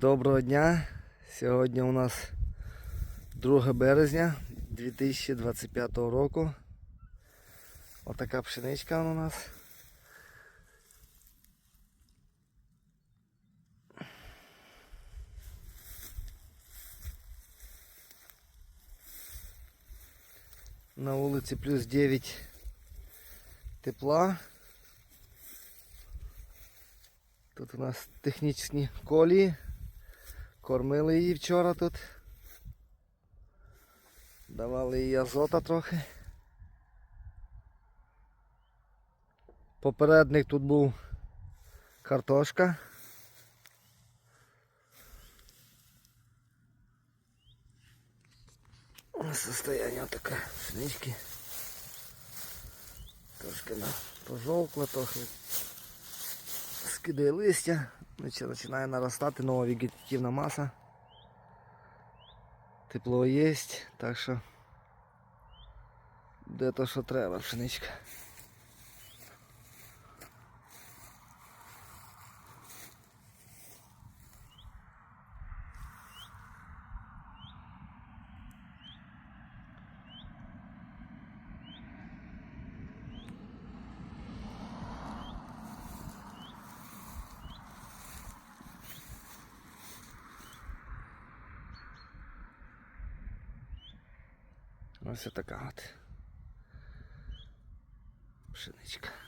Доброго дня! Сьогодні у нас 2 березня 2025 року. Отака пшеничка у нас. На вулиці плюс 9 тепла. Тут у нас технічні колії. Кормили її вчора тут. Давали їй азота трохи. Попередник тут був картошка. Состояние таке пшенички. Трошки на пожовкла, трохи скидає листя, Значить, починає наростати нова вегетативна маса. Тепло є, так що де то, що треба, пшеничка. Ось така от пшеничка.